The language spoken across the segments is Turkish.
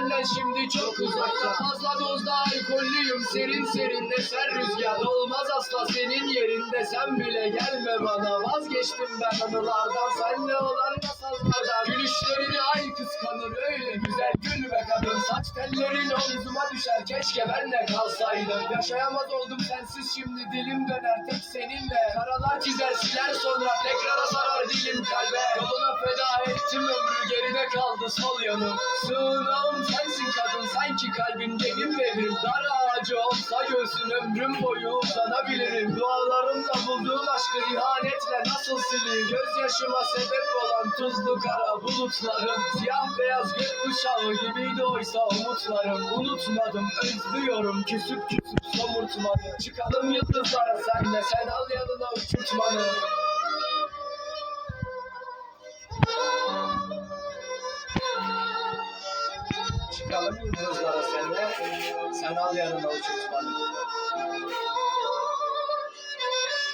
benden şimdi çok uzakta. Fazla dozda alkollüyüm. Serin serin eser rüzgar Olmaz asla senin yerinde. Sen bile gelme bana. Vazgeçtim ben anılardan. Senle olan masallardan Gülüşlerini ay kıskanır. Öyle güzel gülme kadın. Saç tellerin omzuma düşer. Keşke benle kalsaydın Yaşayamaz oldum sensiz. Şimdi dilim döner tek seninle. Karalar çizer siler sonra. Tekrara sarar dilim kalbe. Yoluna feda ettim. Ömrü geride kaldı. Sol yanım. Sığınağım sensin kadın sanki kalbin benim evim Dar ağacı olsa göğsün ömrüm boyu uzanabilirim. Dualarımla bulduğum aşkı ihanetle nasıl sileyim? Gözyaşıma sebep olan tuzlu kara bulutlarım Siyah beyaz gökkuşağı gibiydi oysa umutlarım. Unutmadım özlüyorum küsüp küsüp somurtmadı Çıkalım yıldızlara senle sen al yanına uçurtmanı Çıkalım yıldızlara senle sen al yanına uçurtmanı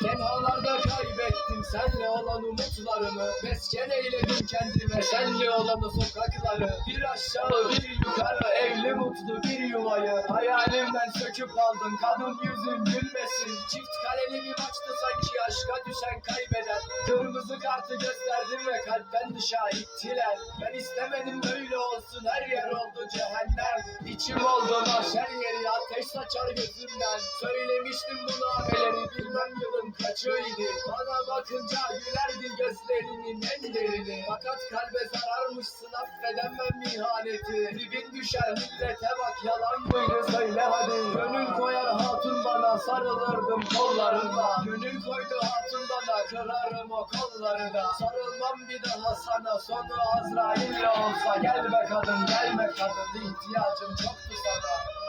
Tenhalarda kaybettim senle olan umutlarımı. Mesken eyledim kendime senle olan o sokakları. Bir aşağı bir yukarı evli mutlu bir yuvayı. Hayalimden söküp aldın kadın yüzün gülmesin. Çift kaleli bir maçtı sanki aşka düşen kaybeden. Kırmızı kartı gösterdim ve kalpten dışa ittiler. Ben istemedim böyle olsun her yer oldu. cehennem İçim oldu mahşer yeri ateş saçar gözümden. Söylemiştim bu nameleri bilmem yılın kaçıydı. Bana bakınca gülerdi gözlerinin en derini. Fakat kalbe zararmışsın affedemem ihaneti. Dibin düşer millete bak yalan mıydı söyle hadi sarılırdım kollarında. Gönül koydu hatun bana kırarım o kolları da. Sarılmam bir daha sana sonu Azrail'le olsa. Gelme kadın gelme kadın. İhtiyacım çoktu sana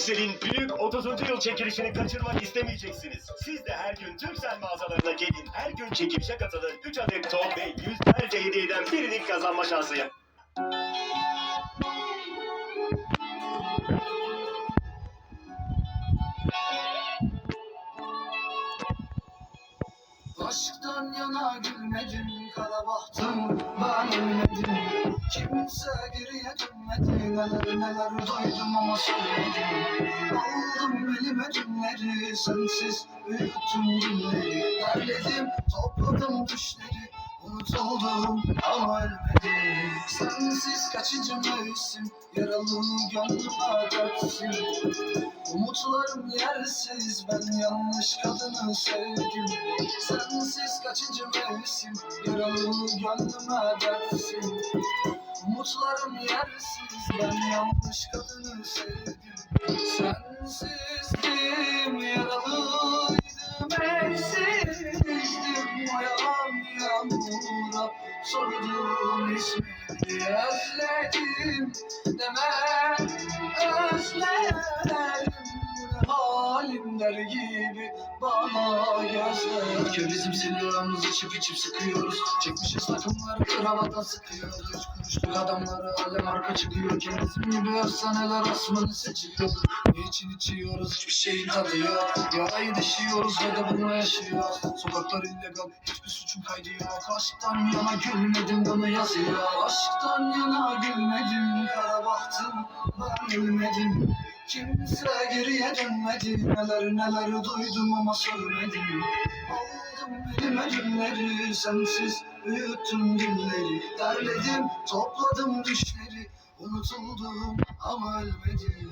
Turkcell'in büyük 30. yıl çekilişini kaçırmak istemeyeceksiniz. Siz de her gün Turkcell mağazalarına gelin. Her gün çekilişe katılın. 3 adet top ve yüzlerce hediyeden birini kazanma şansı yapın. Aşktan yana gülmedim kara bahtım ben ölmedim Kimse geriye dönmedi neler neler duydum ama söyledim. Aldım elime dünleri sensiz büyüttüm günleri Derledim topladım düşleri unutuldum ama ölmedim Sensiz kaçıncı mevsim? Yaralı gönlüme dertsin Umutlarım yersiz ben yanlış kadını sevdim. Sensiz kaçıncı mevsim? Yaralı gönlüme dertsin Umutlarım yersiz ben yanlış kadını sevdim. Sensizdim sordum ismini Özledim deme özlerim Halim der gibi bana gözler Kerizim siliyoruz içip içip sıkıyoruz. Çekmişiz takımları kravata sıkıyoruz. Üç kuruşluk adamları alem arka çıkıyor. Kerizim gibi efsaneler asmanı seçiyor. Niçin içiyoruz? Hiçbir şeyin tadı yok. Yarayı deşiyoruz ve de bunu yaşıyoruz. Sokaklar illegal suçum kaydı yok Aşktan yana gülmedim bunu yazıyor. Aşktan yana gülmedim kara bahtım ben ölmedim Kimse geriye dönmedi Neler neler duydum ama söylemedim Aldım elime günleri Sensiz büyüttüm günleri Derledim topladım düşleri Unutuldum ama ölmedim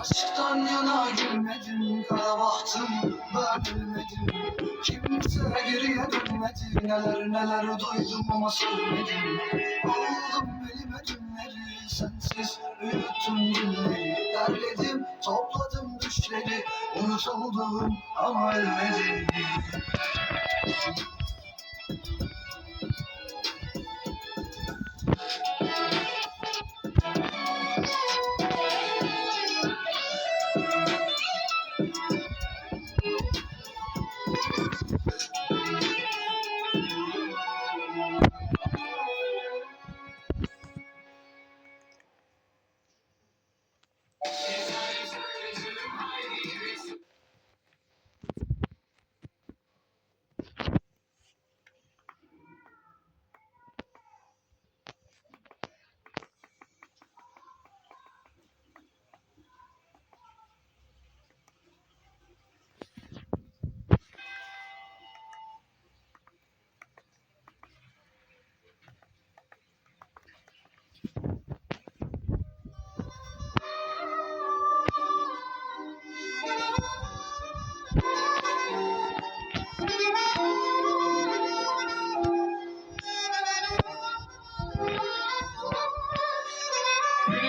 Aşktan yana gülmedim Kara bahtım ben ölmedim Kimse geriye dönmedi Neler neler duydum ama söylemedim Aldım elime günleri Sensiz büyüttüm günleri. Derledim topladım düşleri Unutuldum ama ölmedim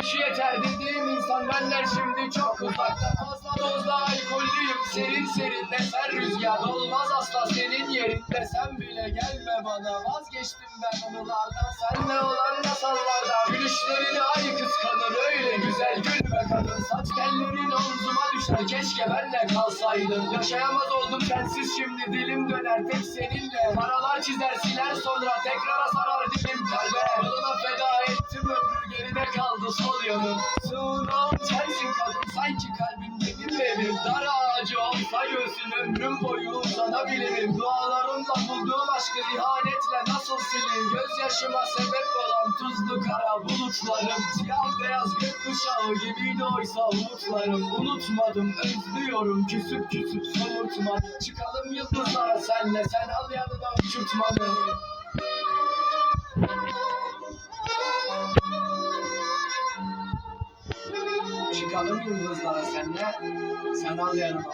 üç yeter dediğim insan benden şimdi çok uzakta. Fazla dozda alkollüyüm serin serin eser rüzgar. Olmaz asla senin yerinde sen bile gelme bana. Vazgeçtim ben anılardan senle olan masallardan Gülüşlerini ay kıskanır öyle güzel gülme kadın. Saç tellerin omzuma düşer keşke benle kalsaydın. Yaşayamaz oldum sensiz şimdi dilim döner tek seninle. Paralar çizer siler sonra tekrara sarar dilim kalbe Yoluna feda ettim ömrü geride kaldı sol yanım. Sığınağım sensin kadın sanki kalbim benim. Dar ağacı olsa göğsün ömrüm boyu uzanabilirim. Dualarımla bulduğum aşkı ihanetle nasıl sileyim Gözyaşıma sebep olan tuzlu kara bulutlarım. Siyah beyaz gökkuşağı gibiydi oysa umutlarım. Unutmadım özlüyorum küsüp küsüp somurtmadım. Çıkalım yıldızlara senle sen al yanına uçurtma beni Çıkalım yıldızlara senle Sen al yanıma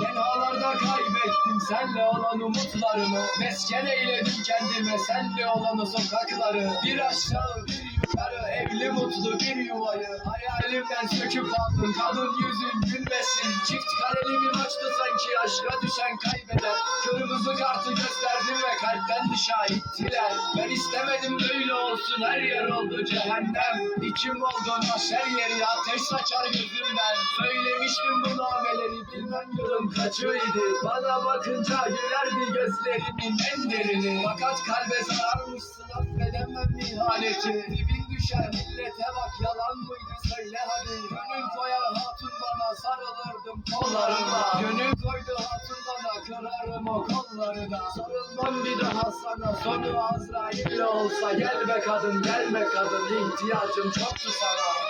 Tenhalarda kaybettim senle olan umutlarımı. Mesken eyledim kendime senle olan o sokakları. Bir aşağı bir evli mutlu bir yuvayı Hayalimden söküp aldın kadın yüzün gülmesin Çift kareli bir maçtı sanki aşka düşen kaybeder Kırmızı kartı gösterdim ve kalpten dışa ittiler Ben istemedim böyle olsun her yer oldu cehennem İçim oldu her yeri ateş saçar gözümden Söylemiştim bu nameleri bilmem yılım kaçıydı Bana bakınca gülerdi gözlerimin en derini. Fakat kalbe zararmışsın affedemem ihaneti Düşer millete bak yalan mıydı? Söyle hadi. Gönül koyar hatun bana sarılırdım kollarına. Gönül koydu hatun bana kırarım o kolları Sarılmam bir daha sana sonu Azrail'le olsa. Gel be kadın gelme kadın ihtiyacım çoktu sana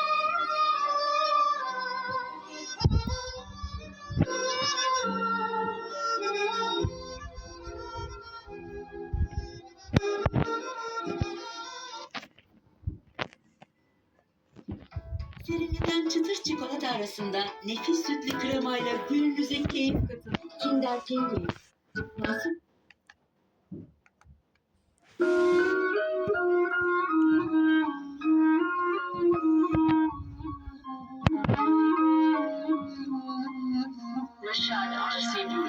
arasında nefis sütlü kremayla gününüze keyif katın. Kinder Candy. Nasıl? Rashad Arsenal.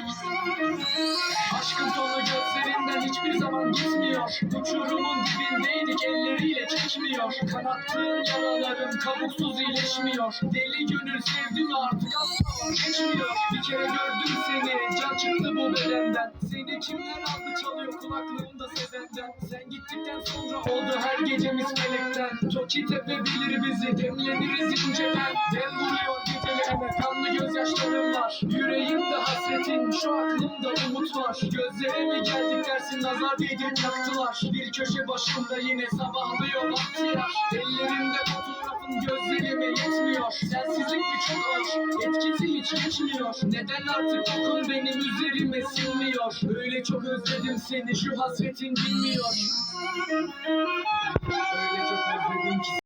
Aşkın sonu gözlerinden hiçbir zaman gitmiyor. Uçurumun dibindeydik elleriyle çekmiyor Kanattığın yaralarım kabuksuz iyileşmiyor. Deli gönül sevdim artık asla geçmiyor Bir kere gördüm seni can çıktı bu bedenden. Seni kimler aldı çalıyor kulaklığımda sezenden. Sen gittikten sonra oldu her gecemiz melekten Toki tepe bilir bizi demleniriz inceden Dem vuruyor gecelerime kanlı gözyaşlarım var. Yüreğimde hasretin şu aklımda umut var. Gözlerime geldik dersin nazar değdirip yaktılar. Bir köşe başımda yine sabahlıyor bahtiyar. Ellerimde fotoğrafın gözlerime yetmiyor. Sensizlik mi çok ağır etkisi hiç geçmiyor Neden artık kokun benim üzerime sinmiyor? Öyle çok özledim seni şu hasretin bilmiyor. Öyle çok özledim ki